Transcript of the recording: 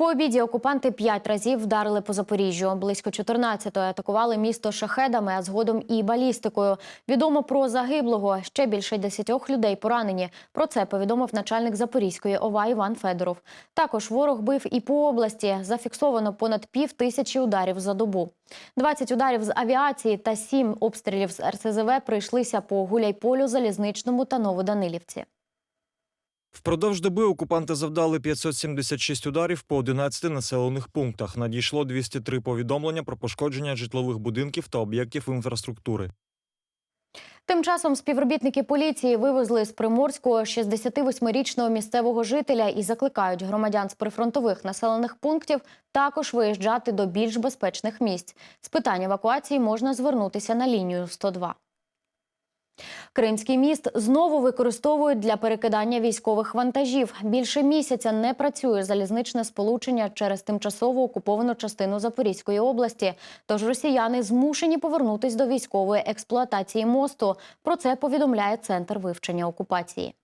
По обіді окупанти п'ять разів вдарили по Запоріжжю. Близько 14-ї атакували місто шахедами, а згодом і балістикою. Відомо про загиблого. Ще більше десятьох людей поранені. Про це повідомив начальник Запорізької ОВА Іван Федоров. Також ворог бив і по області. Зафіксовано понад пів тисячі ударів за добу. 20 ударів з авіації та 7 обстрілів з РСЗВ прийшлися по Гуляйполю, Залізничному та Новоданилівці. Впродовж доби окупанти завдали 576 ударів по 11 населених пунктах. Надійшло 203 повідомлення про пошкодження житлових будинків та об'єктів інфраструктури. Тим часом співробітники поліції вивезли з Приморського 68-річного місцевого жителя і закликають громадян з прифронтових населених пунктів також виїжджати до більш безпечних місць. З питань евакуації можна звернутися на лінію 102. Кримський міст знову використовують для перекидання військових вантажів. Більше місяця не працює залізничне сполучення через тимчасово окуповану частину Запорізької області. Тож росіяни змушені повернутись до військової експлуатації мосту. Про це повідомляє центр вивчення окупації.